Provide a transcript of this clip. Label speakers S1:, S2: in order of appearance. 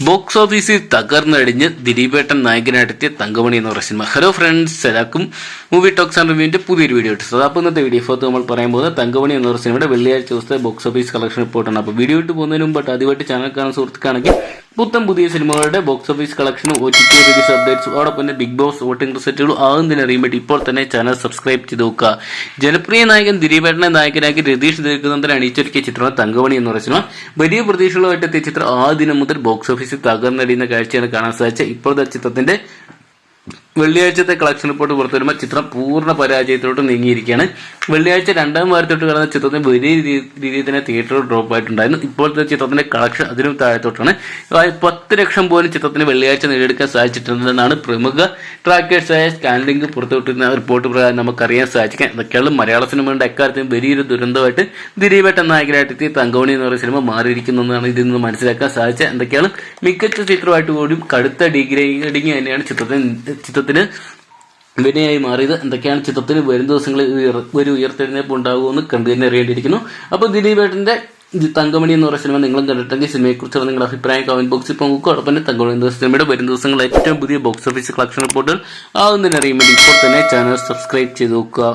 S1: Box ഓഫീസിൽ തകർന്നടിഞ്ഞ് ദിലീപേട്ടൻ നായകനായിട്ടെത്തിയ തങ്കമണി എന്ന് പറയുന്ന സിനിമ. ഹലോ ഫ്രണ്ട്സ് എല്ലാവർക്കും മൂവി ടോക്സ് ആൻഡ് റിവ്യൂവിന്റെ പുതിയൊരു വീഡിയോ ഇട്ടു അപ്പോൾ ഇന്നത്തെ വീഡിയോ ഫോർത്ത് നമ്മൾ പറയാൻ പോകുന്നത് തങ്കമണി എന്ന് പറയുന്ന സിനിമയുടെ വെള്ളിയാഴ്ച ദിവസത്തെ ബോക്സ് ഓഫീസ് കളക്ഷൻ റിപ്പോർട്ടാണ് അപ്പോൾ വീഡിയോ ഇട്ട് പോകുന്നതിന് മുമ്പായിട്ട് ആദ്യമായിട്ട് ചാനൽ കാണാൻ സുഹൃത്തുക്കാണെങ്കിൽ പുത്തൻ പുതിയ സിനിമകളുടെ ബോക്സ് ഓഫീസ് കളക്ഷനും ഒ ടി ടി റിലീസ് അപ്ഡേറ്റ്സും അതോടൊപ്പം തന്നെ ബിഗ് ബോസ് വോട്ടിംഗ് റിസൾട്ടുകളും ആകും തന്നെ അറിയുമ്പോൾ ഇപ്പോൾ തന്നെ ചാനൽ സബ്സ്ക്രൈബ് ചെയ്ത് നോക്കുക. ജനപ്രിയ നായകൻ ദിലീപേട്ടനെ നായകനാക്കി രതീഷ് ദീർഘനന്ദൻ അണിയിച്ചൊരുക്കിയ ചിത്രമാണ് തങ്കമണി എന്ന് പറയുന്ന വലിയ പ്രതീക്ഷകളുമായിട്ട് എത്തിയ ചിത്രം ആ ദിനം മുതൽ ബോക്സ് ഓഫീസിൽ തകർന്നടിയുന്ന കാഴ്ചയാണ് കാണാൻ സാധിച്ചത്. ഇപ്പോഴത്തെ ചിത്രത്തിന്റെ വെള്ളിയാഴ്ചത്തെ കളക്ഷൻ റിപ്പോർട്ട് പുറത്തു വരുമ്പോൾ ചിത്രം പൂർണ പരാജയത്തിലോട്ട് നീങ്ങിയിരിക്കുകയാണ്. വെള്ളിയാഴ്ച രണ്ടാം വാരത്തോട്ട് കിടന്ന ചിത്രത്തിന് വലിയ രീതി- രീതിയിൽ തന്നെ തിയേറ്ററിൽ ഡ്രോപ്പ് ആയിട്ടുണ്ടായിരുന്നു. ഇപ്പോഴത്തെ ചിത്രത്തിന്റെ കളക്ഷൻ അതിനും താഴത്തോട്ടാണ്. പത്ത് ലക്ഷം പോലും ചിത്രത്തിന് വെള്ളിയാഴ്ച നേടിയെടുക്കാൻ സാധിച്ചിട്ടുണ്ടെന്നാണ് പ്രമുഖ ട്രാക്കേഴ്സായ സ്കാൻഡിംഗ് പുറത്തുവിട്ടിരുന്ന റിപ്പോർട്ട് പ്രകാരം നമുക്കറിയാൻ സാധിക്കാം ഇതൊക്കെയാണ് മലയാള സിനിമയുടെ എക്കാലത്തും വലിയൊരു ദുരന്തമായിട്ട് ദിലീപേട്ടൻ നായകനായിട്ട് എത്തി തങ്കമണി എന്ന് പറയുന്ന സിനിമ മാറിയിരിക്കുന്നു എന്നാണ് ഇതിൽ നിന്ന് മനസ്സിലാക്കാൻ സാധിച്ചത്. എന്തൊക്കെയാണ്? മികച്ച ചിത്രമായിട്ട് കൂടിയും കടുത്ത ഡിഗ്രേഡിങ് തന്നെയാണ് ചിത്രത്തിന് ചിത്രത്തിന് വിനയായി മാറിയത് എന്തൊക്കെയാണ് ചിത്രത്തിന് വരും ദിവസങ്ങളിൽ ഒരു ഉയർത്തെഴുന്നേപ്പ് ഉണ്ടാകുമെന്ന് കണ്ടു തന്നെ അറിയേണ്ടിയിരിക്കുന്നു. അപ്പോൾ ദിലീപേട്ടന്റെ ഇത് തങ്കമണി എന്ന് പറയുന്ന സിനിമ നിങ്ങളും കണ്ടിട്ടെങ്കിൽ സിനിമയെക്കുറിച്ചുള്ള നിങ്ങളുടെ അഭിപ്രായം കമന്റ് ബോക്സിൽ പങ്കുവെക്കും തന്നെ തങ്കമണി എന്ന സിനിമയുടെ വരും ദിവസങ്ങളിൽ ഏറ്റവും പുതിയ ബോക്സ് ഓഫീസ് കളക്ഷൻ റിപ്പോർട്ടുകൾ ആകുന്നതിന് വേണ്ടി ഇപ്പോൾ തന്നെ ചാനൽ സബ്സ്ക്രൈബ് ചെയ്ത് നോക്കുക.